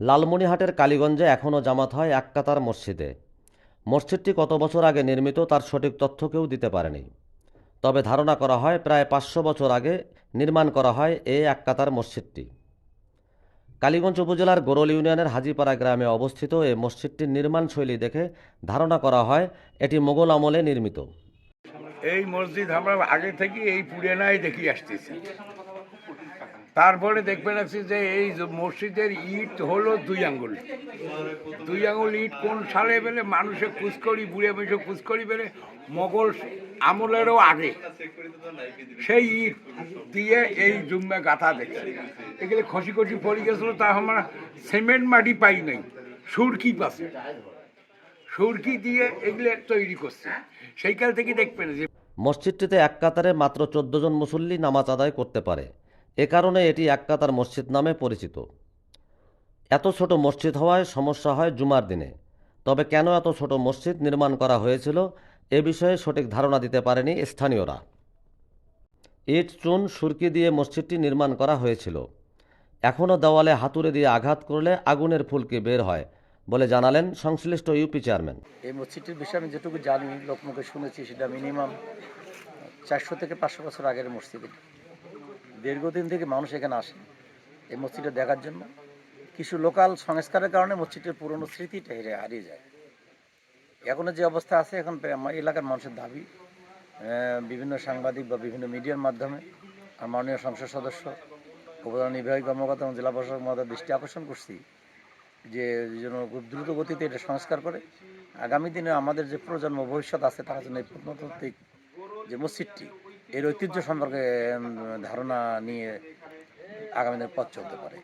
লালমনিহাটের কালীগঞ্জে এখনও জামাত হয় এক কাতার মসজিদে। মসজিদটি কত বছর আগে নির্মিত তার সঠিক তথ্য কেউ দিতে পারেনি। তবে ধারণা করা হয় প্রায় পাঁচশো বছর আগে নির্মাণ করা হয় এই এক কাতার মসজিদটি। কালীগঞ্জ উপজেলার গোরল ইউনিয়নের হাজিপাড়া গ্রামে অবস্থিত এই মসজিদটির নির্মাণ শৈলী দেখে ধারণা করা হয় এটি মোগল আমলে নির্মিত। এই মসজিদ আমরা আগে থেকে এই পুরানায় দেখি আসতেছি। তারপরে দেখবেন আছে যে এই মসজিদের ইট হলো দুই আঙ্গুল। দুই আঙ্গুল ইট কোন সালে বেলে মানুষে কুচকরি বুড়ে বসে কুচকরি বেলে মোগল আমলেরও আগে। সেই ইট দিয়ে এই জুম্মে গাথা দেখছি। এগুলো খসি খসি পড়ে গেছিল, তা আমরা সিমেন্ট মাটি পাই নাই, সুরকি পাশে সুরকি দিয়ে এগুলো তৈরি করছে। সেইকাল থেকে দেখবেন যে মসজিদটিতে এক কাতারে মাত্র চোদ্দ জন মুসল্লি নামাজ আদায় করতে পারে। এ কারণে এটি এক কাতার মসজিদ নামে পরিচিত। এত ছোট মসজিদ হওয়ায় সমস্যা হয় জুমার দিনে। তবে কেন এত ছোট মসজিদ নির্মাণ করা হয়েছিল এ বিষয়ে সঠিক ধারণা দিতে পারেনি স্থানীয়রা। ইট, চুন, সুরকি দিয়ে মসজিদটি নির্মাণ করা হয়েছিল। এখনও দেওয়ালে হাতুড়ে দিয়ে আঘাত করলে আগুনের ফুলকি বের হয় বলে জানালেন সংশ্লিষ্ট ইউপি চেয়ারম্যান। এই মসজিদটির বিষয়ে আমি যেটুকু জানি, লোকমুখে শুনেছি সেটা মিনিমাম চারশো থেকে পাঁচশো বছর আগের মসজিদ। দীর্ঘদিন থেকে মানুষ এখানে আসে এই মসজিদটা দেখার জন্য। কিছু লোকাল সংস্কারের কারণে মসজিদের পুরনো স্মৃতিটা হেরে হারিয়ে যায়। এখনও যে অবস্থা আছে, এখন এলাকার মানুষের দাবি বিভিন্ন সাংবাদিক বা বিভিন্ন মিডিয়ার মাধ্যমে আর মাননীয় সংসদ সদস্য, উপজেলা নির্বাহী কর্মকর্তা এবং জেলা প্রশাসক মহোদয় দৃষ্টি আকর্ষণ করছি যে, যেন খুব দ্রুত গতিতে এটা সংস্কার করে। আগামী দিনে আমাদের যে প্রজন্ম ভবিষ্যৎ আছে, তারা যেন এই প্রত্নতাত্ত্বিক যে মসজিদটি এর ঐতিহ্য সম্পর্কে ধারণা নিয়ে আগামী দিনে পথ চলতে পারে।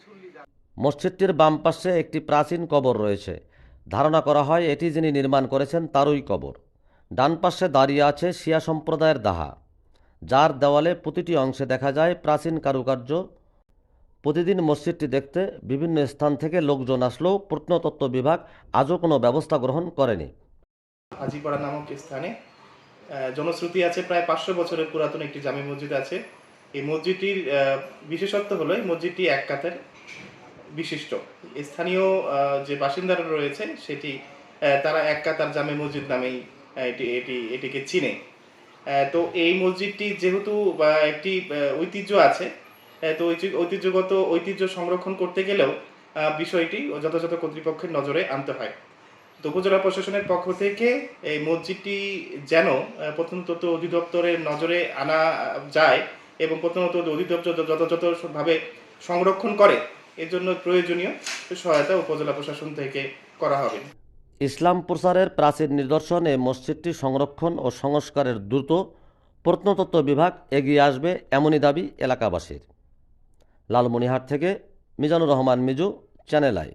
মসজিদটির বাম পাশে একটি প্রাচীন কবর রয়েছে। ধারণা করা হয় এটি যিনি নির্মাণ করেছেন তারই কবর। ডান পাশে দাঁড়িয়ে আছে শিয়া সম্প্রদায়ের দাহা। যার দেওয়ালে প্রতিটি অংশে দেখা যায় প্রাচীন কারুকার্য। প্রতিদিন মসজিদটি দেখতে বিভিন্ন স্থান থেকে লোকজন আসলেও প্রত্নতত্ত্ব বিভাগ আজও কোনো ব্যবস্থা গ্রহণ করেনি। হাজিপাড়া নামক স্থানে জনশ্রুতি আছে প্রায় পাঁচশো বছরের পুরাতন একটি জামে মসজিদ আছে। এই মসজিদটির বিশেষত্ব হলো এই মসজিদটি এক কাতের বিশিষ্ট। স্থানীয় যে বাসিন্দারা রয়েছে, সেটি তারা এক কাতার জামে মসজিদ নামেই এটি এটি, এটিকে চিনে। তো এই মসজিদটি যেহেতু একটি ঐতিহ্য আছে তো ঐতিহ্যগত ঐতিহ্য সংরক্ষণ করতে গেলেও বিষয়টি যথাযথ কর্তৃপক্ষের নজরে আনতে হয়। তো উপজেলা প্রশাসনের পক্ষ থেকে এই মসজিদটি যেন প্রত্নতত্ত্ব অধিদপ্তরের নজরে আনা যায় এবং প্রত্নতত্ত্ব অধিদপ্তর যথাযথভাবে সংরক্ষণ করে, এর জন্য প্রয়োজনীয় সহায়তা উপজেলা প্রশাসন থেকে করা হবে। ইসলাম প্রচারের প্রাচীন নিদর্শনে মসজিদটি সংরক্ষণ ও সংস্কারের দ্রুত প্রত্নতত্ত্ব বিভাগ এগিয়ে আসবে এমনই দাবি এলাকাবাসীর। লালমনিহাট থেকে মিজানুর রহমান মিজু, চ্যানেল আই।